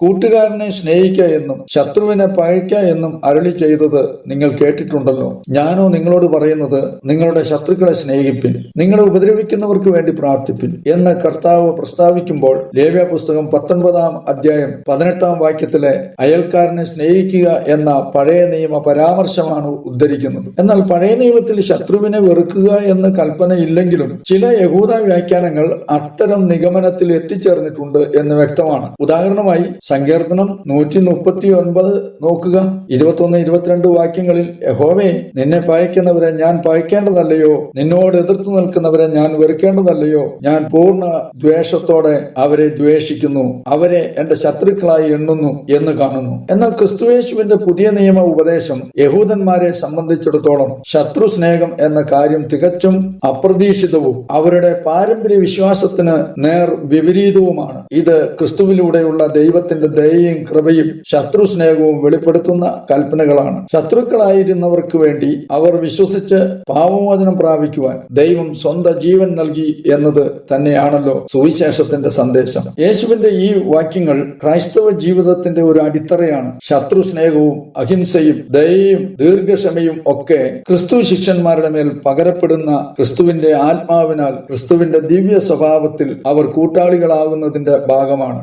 കൂട്ടുകാരനെ സ്നേഹിക്കുക എന്നും ശത്രുവിനെ പകയ്ക്ക എന്നും അരളി ചെയ്തത് നിങ്ങൾ കേട്ടിട്ടുണ്ടല്ലോ. ഞാനോ നിങ്ങളോട് പറയുന്നത് നിങ്ങളുടെ ശത്രുക്കളെ സ്നേഹിപ്പിൻ നിങ്ങളെ ഉപദ്രവിക്കുന്നവർക്ക് വേണ്ടി പ്രാർത്ഥിപ്പിൻ എന്ന് കർത്താവ് പ്രസ്താവിക്കുമ്പോൾ ലേവ്യ പുസ്തകം പത്തൊൻപതാം അധ്യായം പതിനെട്ടാം വാക്യത്തിലെ അയൽക്കാരനെ സ്നേഹിക്കുക എന്ന പഴയ നിയമ പരാമർശമാണ് ഉദ്ധരിക്കുന്നത്. എന്നാൽ പഴയ നിയമത്തിൽ ശത്രുവിനെ വെറുക്കുക എന്ന് കൽപ്പനയില്ലെങ്കിലും ചില യഹൂദ വ്യാഖ്യാനങ്ങൾ അത്തരം നിഗമനത്തിൽ എത്തിച്ചേർന്നിട്ടുണ്ട് എന്ന് വ്യക്തമാണ്. ഉദാഹരണമായി സങ്കീർത്തനം നൂറ്റി മുപ്പത്തി ഒൻപത് നോക്കുക. ഇരുപത്തൊന്ന് ഇരുപത്തിരണ്ട് വാക്യങ്ങളിൽ യഹോവേ നിന്നെ പായിക്കുന്നവരെ ഞാൻ പായിക്കേണ്ടതല്ലയോ? നിന്നോട് എതിർത്തു നിൽക്കുന്നവരെ ഞാൻ വെറുക്കേണ്ടതല്ലയോ? ഞാൻ പൂർണ ദ്വേഷത്തോടെ അവരെ ദ്വേഷിക്കുന്നു. അവരെ എന്റെ ശത്രുക്കളായി എണ്ണുന്നു എന്ന് കാണുന്നു. എന്നാൽ ക്രിസ്തുവേശുവിന്റെ പുതിയ നിയമ ഉപദേശം യഹൂദന്മാരെ സംബന്ധിച്ചിടത്തോളം ശത്രു സ്നേഹം എന്ന കാര്യം തികച്ചും അപ്രതീക്ഷിതവും അവരുടെ പാരമ്പര്യ വിശ്വാസത്തിന് നേർ വിപരീതവുമാണ്. ഇത് ക്രിസ്തുവിലൂടെയുള്ള ദൈവത്തിന്റെ ദയയും കൃപയും ശത്രു സ്നേഹവും വെളിപ്പെടുത്തുന്ന കൽപ്പനകളാണ്. ശത്രുക്കളായിരുന്നവർക്ക് വേണ്ടി അവർ വിശ്വസിച്ച് പാവമോചനം പ്രാപിക്കുവാൻ ദൈവം സ്വന്തം ജീവൻ നൽകി എന്നത് തന്നെയാണല്ലോ സുവിശേഷത്തിന്റെ സന്ദേശം. യേശുവിന്റെ ഈ വാക്യങ്ങൾ ക്രൈസ്തവ ജീവിതത്തിന്റെ ഒരു അടിത്തറയാണ്. ശത്രു സ്നേഹവും അഹിംസയും ദയയും ദീർഘക്ഷമയും ഒക്കെ ക്രിസ്തു ശിഷ്യന്മാരുടെ മേൽ പകരപ്പെടുന്ന ക്രിസ്തുവിന്റെ ആത്മാവിനാൽ ക്രിസ്തുവിന്റെ ദിവ്യ സ്വഭാവത്തിൽ അവർ കൂട്ടാളികളാകുന്നതിന്റെ ഭാഗമാണ്.